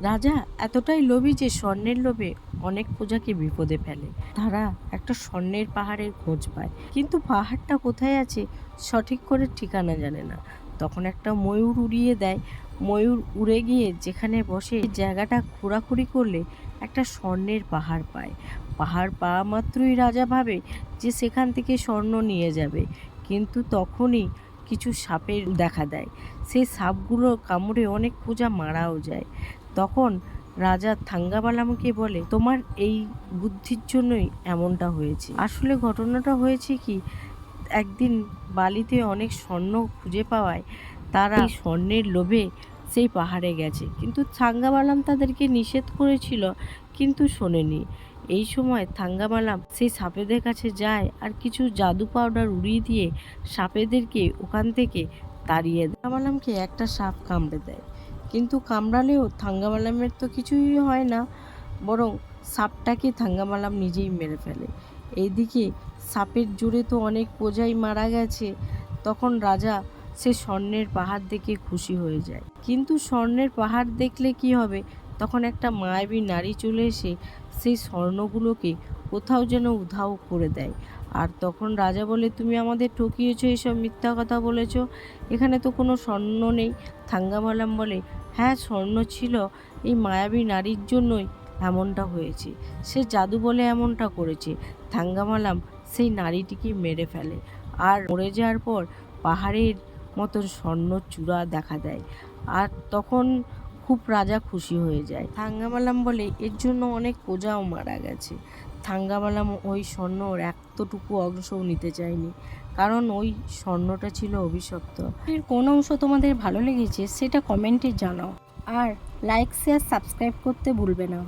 রাজা এতটাই লোভী যে স্বর্ণের লোভে অনেক প্রজাকে বিপদে ফেলে। তারা একটা স্বর্ণের পাহাড়ের খোঁজ পায়। কিন্তু পাহাড়টা কোথায় আছে সঠিক করে ঠিকানা জানে না। তখন একটা ময়ূর উড়িয়ে দেয়। ময়ূর উড়ে গিয়ে যেখানে বসে জায়গাটা খোঁড়াখুড়ি করলে একটা স্বর্ণের পাহাড় পায়। পাহাড় পাওয়া মাত্রই রাজা ভাবে যে সেখান থেকে স্বর্ণ নিয়ে যাবে। কিন্তু তখনই কিছু সাপের দেখা দেয়। সেই সাপগুলো কামড়ে অনেক পূজা মারাও যায়। তখন রাজা থাঙ্গাবালামকে বলে, তোমার এই বুদ্ধির জন্যই এমনটা হয়েছে। আসলে ঘটনাটা হয়েছে কি, একদিন বালিতে অনেক স্বর্ণ খুঁজে পাওয়ায় তারা এই স্বর্ণের লোভে সেই পাহাড়ে গেছে। কিন্তু থাঙ্গাবালাম তাদেরকে নিষেধ করেছিল, কিন্তু শোনেনি। এই সময় থাঙ্গামালাম সেই সাপেদের কাছে যায় আর কিছু জাদু পাউডার উড়িয়ে দিয়ে সাপেদেরকে ওখান থেকে তাড়িয়ে দেয়। থাঙ্গামালামকে একটা সাপ কামড়ে দেয়। কিন্তু কামড়ালেও থাঙ্গামালামের তো কিছুই হয় না, বরং সাপটাকে থাঙ্গামালাম নিজেই মেরে ফেলে। এইদিকে সাপের জোরে তো অনেক প্রজাই মারা গেছে, তখন রাজা সে স্বর্ণের পাহাড় দেখে খুশি হয়ে যায়। কিন্তু স্বর্ণের পাহাড় দেখলে কি হবে? তখন একটা মায়াবী নারী চলে এসে সেই স্বর্ণগুলোকে কোথাও যেন উধাও করে দেয়। আর তখন রাজা বলে, তুমি আমাদের ঠকিয়েছো, এসব মিথ্যা কথা বলেছ। এখানে তো কোনো স্বর্ণ নেই। থাঙ্গামালাম বলে হ্যাঁ স্বর্ণ ছিল। এই মায়াবী নারীর জন্যই এমনটা হয়েছে। সে জাদু বলে এমনটা করেছে। থাঙ্গামালাম সেই নারীটিকে মেরে ফেলে। আর মরে যাওয়ার পর পাহাড়ের মতন স্বর্ণ চূড়া দেখা দেয়। আর তখন খুব রাজা খুশি হয়ে যায়। থাঙ্গামালাম বলে, এর জন্য অনেক প্রজাও মারা গেছে। থাঙ্গামালাম ওই স্বর্ণর এতটুকু অংশও নিতে চায়নি কারণ ওই স্বর্ণটা ছিল অভিশপ্ত। এর কোন অংশ তোমাদের ভালো লেগেছে সেটা কমেন্টে জানাও। আর লাইক শেয়ার সাবস্ক্রাইব করতে ভুলবে না।